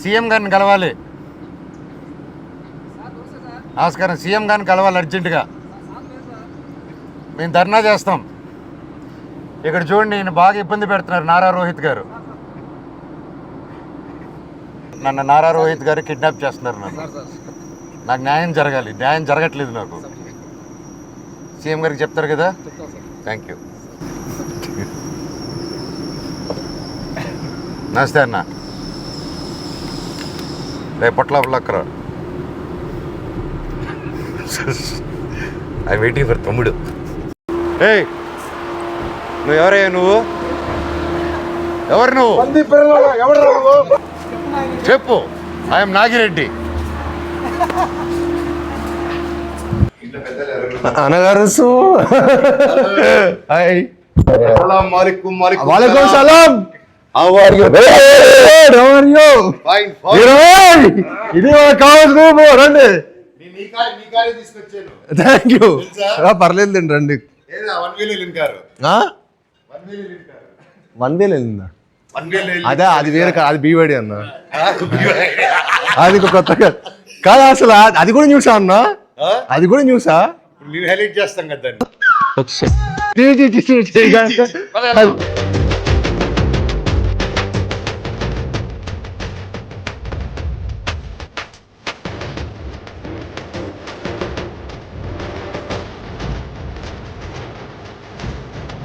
CM గారిని కలవాలి. నమస్కారం. సీఎం గారిని కలవాలి అర్జెంటుగా. మేము ధర్నా చేస్తాం. ఇక్కడ చూడండి ఈయన బాగా ఇబ్బంది పెడుతున్నారు నారా రోహిత్ గారు. నన్ను నారా రోహిత్ గారు కిడ్నాప్ చేస్తున్నారు నన్ను. నాకు న్యాయం జరగాలి. న్యాయం జరగట్లేదు నాకు. సీఎం గారికి చెప్తారు కదా? థ్యాంక్ యూ నమస్తే అన్న. రేపు పొట్ల లక్కర ఐ వెయిటింగ్ ఫర్ తమ్ముడు. ఏయ్ నువ్వు ఎవరయ్యా నువ్వు? ఎవరు నువ్వు? చెప్పు. ఐఎమ్ నాగిరెడ్డి. అనగారు సో హాయ్ మాలికుం వాలేకుం సలాం. How are you how are you fine ఇది మనకు కావాల్సిన రండి. తీసుకొచ్చాను. థ్యాంక్ యూ తెలుసా? పర్లేదు రండి. వన్ వీల్ వెళ్ళిందా? అదే అది వేరే కాదు, అది బీవడి అన్న. అది ఇంకో కొత్తగా కాదు అసలు అది కూడా న్యూసా అన్న అది కూడా న్యూసా మేము హైలైట్ చేస్తాం కదా దాన్ని.